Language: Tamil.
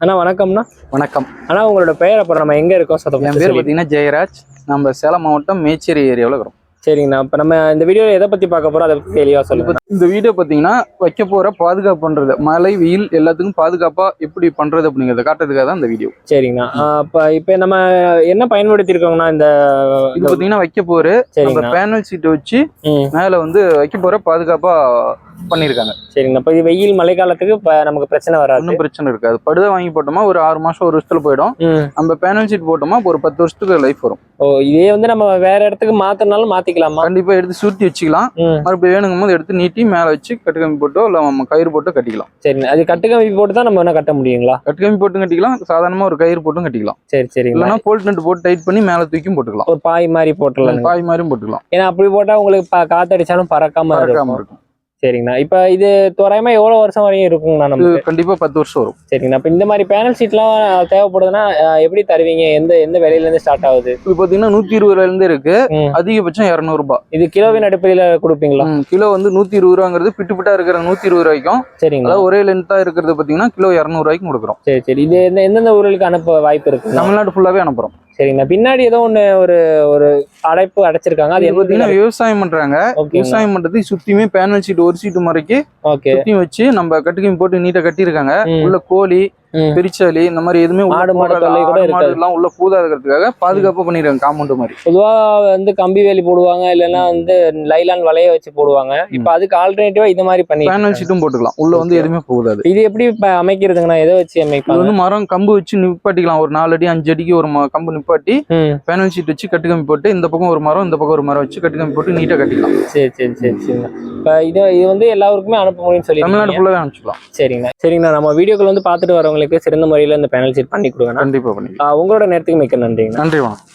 அண்ணா வணக்கம்ண்ணா. வணக்கம். அண்ணா உங்களோட பெயர் அப்புறம் நம்ம எங்க இருக்கோம்? சத்தம் என் பேர் பார்த்தீங்கன்னா ஜெயராஜ். நம்ம சேலம் மாவட்டம் மேச்சேரி ஏரியாவில் இருக்கிறோம். சரிங்கண்ணா. இப்போ நம்ம இந்த வீடியோ எதை பத்தி பார்க்க போறோம்? அதை பத்தி தெளிவா சொல்லுங்க. இப்போ இந்த வீடியோ பார்த்தீங்கன்னா வைக்க போகிற பாதுகாப்பு பண்ணுறது மழை வெயில் எல்லாத்துக்கும் பாதுகாப்பாக எப்படி பண்ணுறது அப்படிங்கிறத காட்டுறதுக்காக தான் இந்த வீடியோ. சரிங்கண்ணா. இப்ப இப்போ நம்ம என்ன பயன்படுத்தி இருக்கோங்கண்ணா இந்த இது பார்த்தீங்கன்னா வைக்க போகிற நம்ம பேனல் சீட்டை வச்சு மேலே வந்து வைக்க போகிற பாதுகாப்பாக பண்ணியிருக்காங்க. சரிங்கண்ணா. இப்போ இது வெயில் மழைக்காலத்துக்கு இப்போ நமக்கு பிரச்சனை வராது. ஒன்றும் பிரச்சனை இருக்காது. படுதா வாங்கி போட்டோமா ஒரு ஆறு மாதம் ஒரு வருஷத்துல போயிடும். நம்ம பேனல் சீட் போட்டோமா ஒரு பத்து வருஷத்துக்கு லைஃப் வரும். ஓ இதே வந்து நம்ம வேற இடத்துக்கு மாத்தினாலும் மாத்திக்கலாமா? கண்டிப்பாக எடுத்து சுருட்டி வச்சுக்கலாம். மறுபடியும் வேணுங்கும் போது எடுத்து நீட்டி மேலே வச்சு கட்டுக்கம்பி போட்டோ இல்லை நம்ம கயிறு போட்டோ கட்டிக்கலாம். சரிண்ணா அது கட்டுக்கம்பி போட்டு தான் நம்ம என்ன கட்ட முடியுங்களா? கட்டுக்கம்பி போட்டும் கட்டிக்கலாம் சாதாரணமாக ஒரு கயிறு போட்டும் கட்டிக்கலாம். சரி சரிங்களா இல்லைன்னா போல்ட் நட்டு போட்டு டைட் பண்ணி மேலே தூக்கியும் போட்டுக்கலாம். ஒரு பாய் மாதிரி போட்டுடலாம். பாய் மாதிரியும் போட்டுக்கலாம். ஏன்னா அப்படி போட்டா உங்களுக்கு காத்தடிச்சாலும் பறக்காம இருக்கும். சரிங்கண்ணா. இப்போ இது தோராயமா எவ்வளவு வருஷம் வரையும் இருக்குங்கண்ணா இது நமக்கு? கண்டிப்பா பத்து வருஷம் வரும். சரிங்கண்ணா. இப்போ இந்த மாதிரி பேனல் சீட்லாம் தேவைப்படுதுன்னா எப்படி தருவீங்க? எந்த எந்த விலையில இருந்து ஸ்டார்ட் ஆகுது? இது பாத்தீங்கன்னா நூத்தி இருபது ரூபாயில இருந்து இருக்கு. அதிகபட்சம் இருநூறு ரூபாய். இது கிலோவின் அடிப்படையில கொடுப்பீங்களா? கிலோ வந்து நூத்தி இருபது ரூபாங்கிறது பிட்டு பிட்டா இருக்கிற நூத்தி இருபது ரூபாய்க்கும். சரிங்களா ஒரே லென்த்தா இருக்கிறது பாத்தீங்கன்னா கிலோ இருநூறு ரூபாய்க்கும் கொடுக்குறோம். சரி சரி. இது எந்த எந்தெந்த ஊர்களுக்கு அனுப்ப வாய்ப்பு இருக்குங்க தமிழ்நாடு ஃபுல்லாவே அனுப்புறோம். சரிங்கண்ணா பின்னாடி ஏதோ ஒண்ணு ஒரு ஒரு அடைப்பு அடைச்சிருக்காங்க. அது இது பாத்தீங்கன்னா விவசாயம் பண்றாங்க. விவசாயம் பண்றதுக்கு சுத்தியுமே பேனல் சீட் ஒரு சீட்டு முறைக்கு ஓகே. சுத்தியும் வச்சு நம்ம கட்டுக்கம்பி போட்டு நீட்டா கட்டியிருக்காங்க. உள்ள கோழி. பெரிச்சாலி இந்த மாதிரி எதுவுமே ஆடு மாடு தொல்லை கூட. எல்லாம் உள்ள பூதாதுக்கிறதுக்காக பாதுகாப்பா பண்ணிடுறாங்க காம்பவுண்ட் மாதிரி. பொதுவா வந்து கம்பி வேலி போடுவாங்க இல்லைன்னா வந்து லைலான் வலைய வச்சு போடுவாங்க. இப்போ அதுக்கு ஆல்டர்னேட்டிவா இது மாதிரி பண்ணி பேனல் சீட்டும் போட்டுக்கலாம். உள்ள வந்து. எதுவுமே போகாது. இது எப்படி அமைக்கிறதுங்கண்ணா? எதை வச்சு அமைப்பாங்க? வந்து மரம் கம்பு வச்சு நிப்பாட்டிக்கலாம். ஒரு நாலு அடி அஞ்சு அடிக்கு ஒரு கம்பு நிப்பாட்டி பேனல் ஷீட் வச்சு கட்டுக்கம்பி போட்டு இந்த பக்கம் ஒரு மரம் இந்த பக்கம் ஒரு மரம் வச்சு கட்டுக்கம்பி போட்டு நீட்டா கட்டிக்கலாம். சரி சரி சரி சரிண்ணா இப்போ இது இது வந்து எல்லாருக்குமே அனுப்ப முடியும்னு சொல்லி தமிழ்நாடு ஃபுல்லாவே அனுப்பிச்சிக்கலாம். சரிங்கண்ணா. சரிங்கண்ணா. நம்ம வீடியோக்கள் வந்து பார்த்துட்டு வரவங்களுக்கு சிறந்த முறையில் இந்த பேனல் சீட் பண்ணி கொடுங்கண்ணா கண்டிப்பா பண்ணிக்கலாம். ஆஹ் உங்களோட நேரத்துக்கு மிக்க நன்றிங்கண்ணா. நன்றி வணக்கம்